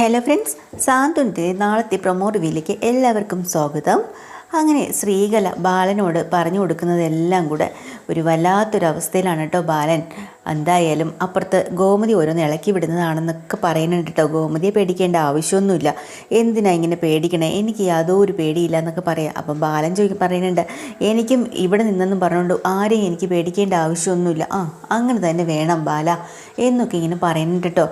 Hello friends സാന്ത്വനത്തിന്റെ നാളത്തെ promo റിവ്യൂയിലേക്ക് എല്ലാവർക്കും സ്വാഗതം. അങ്ങനെ ശ്രീകല ബാലനോട് പറഞ്ഞു കൊടുക്കുന്നതെല്ലാം കൂടെ ഒരു വല്ലാത്തൊരവസ്ഥയിലാണ് കേട്ടോ ബാലൻ. എന്തായാലും അപ്പുറത്ത് ഗോമതി ഓരോന്ന് ഇളക്കി വിടുന്നതാണെന്നൊക്കെ പറയുന്നുണ്ട് കേട്ടോ ഗോമതിയെ പേടിക്കേണ്ട ആവശ്യമൊന്നുമില്ല. എന്തിനാ ഇങ്ങനെ പേടിക്കണേ? എനിക്ക് യാതൊരു പേടിയില്ല എന്നൊക്കെ പറയാം. അപ്പം ബാലൻ ചോദിക്കും പറയുന്നുണ്ട് എനിക്കും ഇവിടെ നിന്നെന്നും പറഞ്ഞുകൊണ്ട് ആരെയും എനിക്ക് പേടിക്കേണ്ട ആവശ്യമൊന്നുമില്ല. ആ അങ്ങനെ തന്നെ വേണം ബാല എന്നൊക്കെ ഇങ്ങനെ പറയുന്നുണ്ട് കേട്ടോ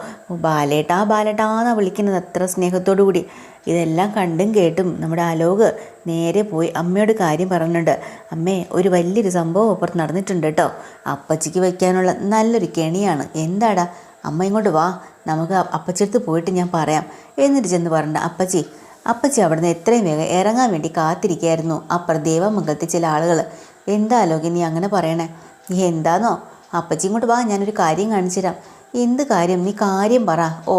ബാലേട്ടാ ബാലേട്ടാന്നാ വിളിക്കുന്നത്? അത്ര സ്നേഹത്തോടു കൂടി ഇതെല്ലാം കണ്ടും കേട്ടും നമ്മുടെ അലോക് നേരെ പോയി അമ്മയോട് കാര്യം പറഞ്ഞിട്ടുണ്ട്. അമ്മേ ഒരു വലിയൊരു സംഭവം അപ്പുറത്ത് നടന്നിട്ടുണ്ട് കേട്ടോ. അപ്പച്ചിക്ക് വയ്ക്കാനുള്ള നല്ലൊരു കെണിയാണ്. എന്താടാ? അമ്മ ഇങ്ങോട്ട് വാ. നമുക്ക് അപ്പച്ചടുത്ത് പോയിട്ട് ഞാൻ പറയാം. എന്നിട്ട് ചെന്ന് പറഞ്ഞ അപ്പച്ചി അപ്പച്ചി അവിടുന്ന് എത്രയും വേഗം ഇറങ്ങാൻ വേണ്ടി കാത്തിരിക്കുകയായിരുന്നു. അപ്പുറം ദേവമംഗലത്തെ ചില ആളുകൾ. എന്താ അലോകി നീ അങ്ങനെ പറയണേ? എന്താന്നോ? അപ്പച്ചി ഇങ്ങോട്ട് വാ ഞാനൊരു കാര്യം കാണിച്ചു തരാം എന്ത് കാര്യം? നീ കാര്യം പറ. ഓ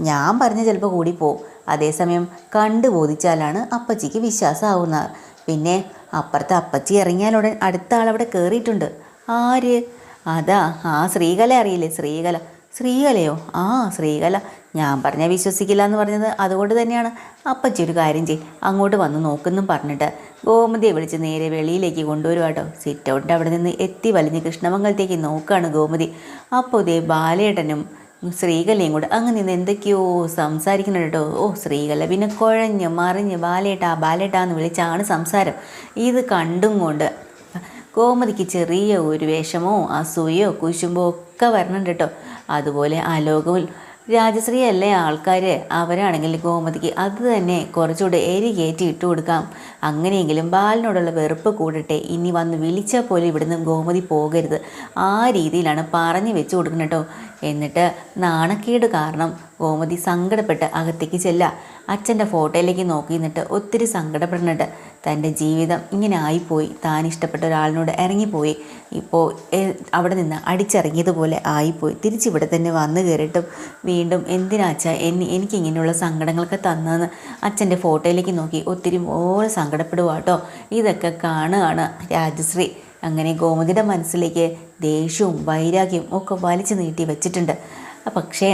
ഞാൻ പറഞ്ഞ ചിലപ്പോൾ കൂടി പോവും. അതേസമയം കണ്ടു ബോധിച്ചാലാണ് അപ്പച്ചിക്ക് വിശ്വാസമാവുന്നത് പിന്നെ അപ്പുറത്തെ അപ്പച്ചി ഇറങ്ങിയാലുടൻ അടുത്ത ആളവിടെ കയറിയിട്ടുണ്ട് ആര്? അതാ ആ ശ്രീകല അറിയില്ലേ? ശ്രീകല. ശ്രീകലയോ? ആ ശ്രീകല. ഞാൻ പറഞ്ഞാൽ വിശ്വസിക്കില്ല എന്ന് പറഞ്ഞത് അതുകൊണ്ട് തന്നെയാണ്. അപ്പച്ചി ഒരു കാര്യം ചെയ്യും. അങ്ങോട്ട് വന്ന് നോക്കുന്നു പറഞ്ഞിട്ട് ഗോമതിയെ വിളിച്ച് നേരെ വെളിയിലേക്ക് കൊണ്ടുവരും കേട്ടോ സിറ്റ് അവിടെ നിന്ന് എത്തി വലിഞ്ഞ് കൃഷ്ണമംഗലത്തേക്ക് നോക്കുകയാണ് ഗോമതി. അപ്പോൾ ദേ ബാലേട്ടനും ശ്രീകലയും കൂടെ. അങ്ങനെ നിന്ന് എന്തൊക്കെയോ സംസാരിക്കണം കേട്ടോ. ഓ ശ്രീകല പിന്നെ കുഴഞ്ഞ് മറിഞ്ഞ് ബാലേട്ടാ ബാലേട്ടാ എന്ന് വിളിച്ചാണ് സംസാരം. ഇത് കണ്ടും കൊണ്ട് ഗോമതിക്ക് ചെറിയ ഒരു വേഷമോ അസൂയോ കുശുമ്പോ ഒക്കെ വരണുണ്ട് കേട്ടോ. അതുപോലെ അലോകവും രാജശ്രീ അല്ലേ ആൾക്കാർ അവരാണെങ്കിൽ ഗോമതിക്ക് അത് തന്നെ കുറച്ചുകൂടെ എരി കയറ്റി ഇട്ട് കൊടുക്കാം. അങ്ങനെയെങ്കിലും ബാലിനോടുള്ള വെറുപ്പ് കൂടട്ടെ. ഇനി വന്ന് വിളിച്ചാൽ പോലും ഇവിടുന്ന് ഗോമതി പോകരുത്. ആ രീതിയിലാണ് പറഞ്ഞു വെച്ച് കൊടുക്കുന്നത് കേട്ടോ. എന്നിട്ട് നാണക്കേട് കാരണം ഗോമതി സങ്കടപ്പെട്ട് അകത്തേക്ക് ചെല്ല. അച്ഛന്റെ ഫോട്ടോയിലേക്ക് നോക്കി നിന്നിട്ട് ഒത്തിരി സങ്കടപ്പെടുന്നുണ്ട് തന്റെ ജീവിതം ഇങ്ങനെ ആയിപ്പോയി. താൻ ഇഷ്ടപ്പെട്ട ഒരാളിനോട് ഇറങ്ങിപ്പോയി. ഇപ്പോൾ അവിടെ നിന്ന് അടിച്ചിറങ്ങിയതുപോലെ ആയിപ്പോയി. തിരിച്ചിവിടെ തന്നെ വന്നു കയറിയിട്ടും വീണ്ടും എന്തിനാച്ചാ എന്നെ എനിക്ക് ഇങ്ങനെയുള്ള സങ്കടങ്ങളൊക്കെ തന്നതെന്ന് അച്ഛന്റെ ഫോട്ടോയിലേക്ക് നോക്കി ഒത്തിരി ഓരോ സങ്കടപ്പെടുക കേട്ടോ ഇതൊക്കെ കാണുകയാണ് രാജശ്രീ. അങ്ങനെ ഗോമതിയുടെ മനസ്സിലേക്ക് ദേഷ്യവും വൈരാഗ്യവും ഒക്കെ വലിച്ചു നീട്ടി വെച്ചിട്ടുണ്ട്. പക്ഷേ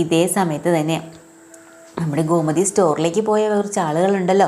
ഇതേ സമയത്ത് തന്നെ നമ്മുടെ ഗോമതി സ്റ്റോറിലേക്ക് പോയ കുറച്ച് ആളുകളുണ്ടല്ലോ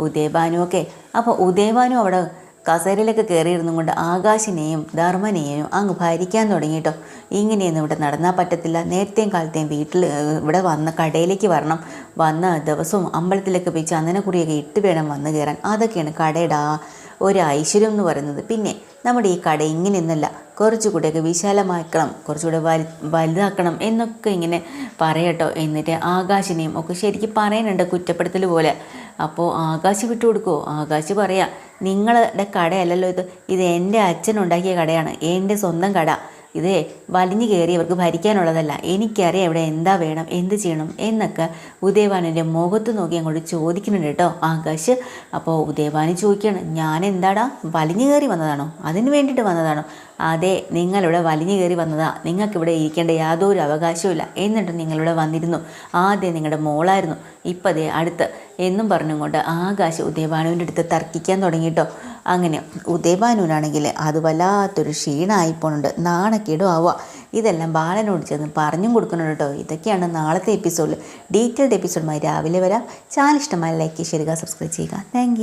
ഉദയഭാനുവൊക്കെ അപ്പോൾ ഉദയഭാനു അവിടെ കസേരയിലൊക്കെ കയറിയിരുന്നും കൊണ്ട് ആകാശിനെയും ധർമ്മനെയും അങ്ങ് ഭരിക്കാൻ തുടങ്ങിയിട്ടോ ഇങ്ങനെയൊന്നും ഇവിടെ നടന്നാൽ പറ്റത്തില്ല. നേരത്തെയും കാലത്തെയും വീട്ടിൽ ഇവിടെ വന്ന കടയിലേക്ക് വരണം. വന്ന ദിവസവും അമ്പലത്തിലൊക്കെ പോയി ചന്ദനക്കുറിയൊക്കെ ഇട്ട് വേണം വന്ന് കയറാൻ. അതൊക്കെയാണ് കടയുടെ ആ ഒരു ഐശ്വര്യം എന്ന് പറയുന്നത്. പിന്നെ നമ്മുടെ ഈ കട ഇങ്ങനെയൊന്നല്ല കുറച്ചുകൂടെയൊക്കെ വിശാലമാക്കണം. കുറച്ചുകൂടെ വലു വലുതാക്കണം എന്നൊക്കെ ഇങ്ങനെ പറയട്ടോ. എന്നിട്ട് ആകാശിനെയും ഒക്കെ ശരിക്കും പറയാനുണ്ട് കുറ്റപ്പെടുത്തൽ പോലെ. അപ്പോൾ ആകാശ് വിട്ടു കൊടുക്കുമോ ആകാശ് പറയാം നിങ്ങളുടെ കടയല്ലല്ലോ ഇത്. ഇത് എന്റെ അച്ഛൻ ഉണ്ടാക്കിയ കടയാണ്. എന്റെ സ്വന്തം കട. ഇതേ വലിഞ്ഞു കയറിയവർക്ക് ഭരിക്കാനുള്ളതല്ല. എനിക്കറിയാം ഇവിടെ എന്താ വേണം എന്ത് ചെയ്യണം എന്നൊക്കെ ഉദയവാനിന്റെ മുഖത്ത് നോക്കി അങ്ങോട്ട് ചോദിക്കുന്നുണ്ട് കേട്ടോ ആകാശ്. അപ്പോൾ ഉദയവാനി ചോദിക്കുകയാണ് ഞാൻ എന്താടാ? വലിഞ്ഞു കയറി വന്നതാണോ? അതിന് വേണ്ടിയിട്ട് വന്നതാണോ? അതെ നിങ്ങളിവിടെ വലിഞ്ഞു കയറി വന്നതാ. നിങ്ങൾക്കിവിടെ ഇരിക്കേണ്ട യാതൊരു അവകാശവും എന്നിട്ട് നിങ്ങളിവിടെ വന്നിരുന്നു. ആദ്യം നിങ്ങളുടെ മോളായിരുന്നു. ഇപ്പതേ അടുത്ത്. എന്നും പറഞ്ഞുകൊണ്ട് ആകാശ് ഉദയവാനുവിന്റെ അടുത്ത് തർക്കിക്കാൻ തുടങ്ങിയിട്ടോ അങ്ങനെ ഉദയഭാനുവിനാണെങ്കിൽ അത് വല്ലാത്തൊരു ക്ഷീണമായിപ്പോണുണ്ട് നാണക്കേടും ആവുക. ഇതെല്ലാം ബാലനോട് ചെന്ന് പറഞ്ഞും കൊടുക്കുന്നുണ്ട് കേട്ടോ. ഇതൊക്കെയാണ് നാളത്തെ എപ്പിസോഡിൽ ഡീറ്റെയിൽഡ് എപ്പിസോഡുമായി രാവിലെ വരാം. ചാനൽ ഇഷ്ടമായ ലൈക്ക് ചെയ്യുക സബ്സ്ക്രൈബ് ചെയ്യുക. താങ്ക്